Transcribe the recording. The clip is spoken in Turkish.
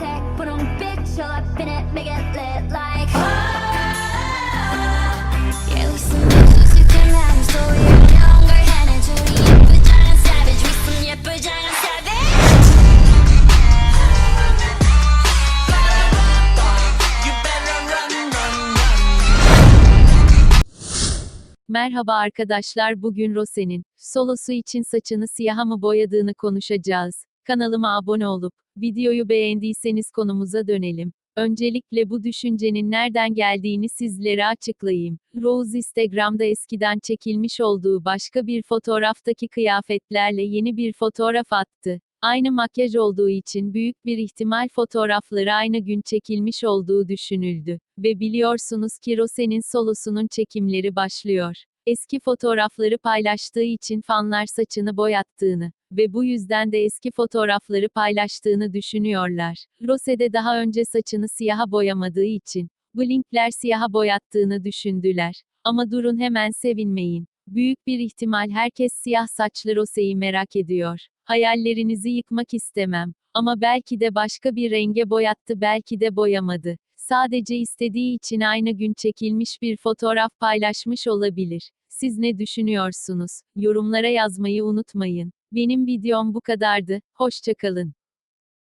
tek Bunun bitch up in it Make it lit like Merhaba arkadaşlar bugün Rose'nin solosu için saçını siyaha mı boyadığını konuşacağız. Kanalıma abone olup videoyu beğendiyseniz konumuza dönelim. Öncelikle bu düşüncenin nereden geldiğini sizlere açıklayayım. Rose Instagram'da eskiden çekilmiş olduğu başka bir fotoğraftaki kıyafetlerle yeni bir fotoğraf attı. Aynı makyaj olduğu için büyük bir ihtimal fotoğrafları aynı gün çekilmiş olduğu düşünüldü. Ve biliyorsunuz ki Rose'nin solosunun çekimleri başlıyor. Eski fotoğrafları paylaştığı için fanlar saçını boyattığını ve bu yüzden de eski fotoğrafları paylaştığını düşünüyorlar. Rose de daha önce saçını siyaha boyamadığı için Blinkler siyaha boyattığını düşündüler. Ama durun hemen sevinmeyin. Büyük bir ihtimal herkes siyah saçlı Rose'yi merak ediyor. Hayallerinizi yıkmak istemem. Ama belki de başka bir renge boyattı belki de boyamadı. Sadece istediği için aynı gün çekilmiş bir fotoğraf paylaşmış olabilir. Siz ne düşünüyorsunuz? Yorumlara yazmayı unutmayın. Benim videom bu kadardı. Hoşçakalın.